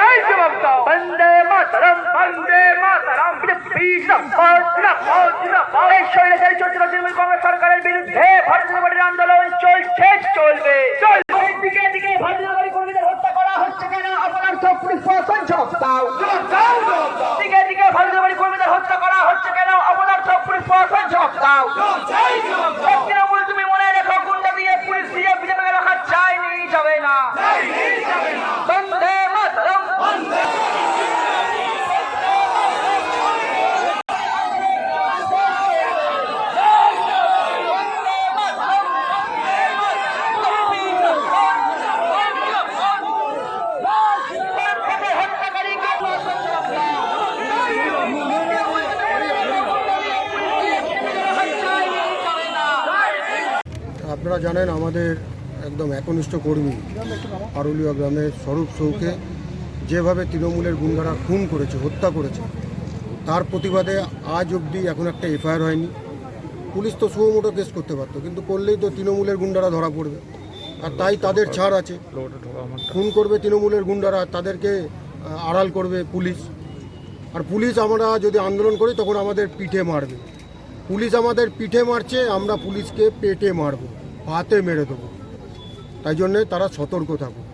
তারাই জবাব দাও বন্দে মাতরম বন্দে মাতরম। এই শৈলেশের চরিত্র তৃণমূল কংগ্রেস সরকারের বিরুদ্ধে ভারতীয় আন্দোলন চলছে চলবে। দিকে দিকে ভারতীয় জনতা কর্মীদের হত্যা করা হচ্ছে কেন? অপরার্থ পুলিশ প্রশাসন জবাব দাও দিকে দিকে ভারতীয় কর্মীদের হত্যা করা হচ্ছে কেন? অপরার্থ পুলিশ প্রশাসন জবাব দাও আপনারা জানেন আমাদের একদম একনিষ্ঠ কর্মী আরুলিয়া গ্রামের স্বরূপ সৌকে যেভাবে তৃণমূলের গুন্ডারা খুন করেছে, হত্যা করেছে, তার প্রতিবাদে আজ অবধি এখন একটা এফআইআর হয়নি। পুলিশ তো সুমোটো কেস করতে পারতো, কিন্তু করলেই তো তৃণমূলের গুন্ডারা ধরা পড়বে। আর তাই তাদের ছাড় আছে। খুন করবে তৃণমূলের গুন্ডারা, তাদেরকে আড়াল করবে পুলিশ। আর পুলিশ আমরা যদি আন্দোলন করি, তখন আমাদের পিঠে মারবে। পুলিশ আমাদের পিঠে মারছে, আমরা পুলিশকে পেটে মারবো। হাতে মেরে দেবো। তাই জন্যে তারা সতর্ক থাকুক।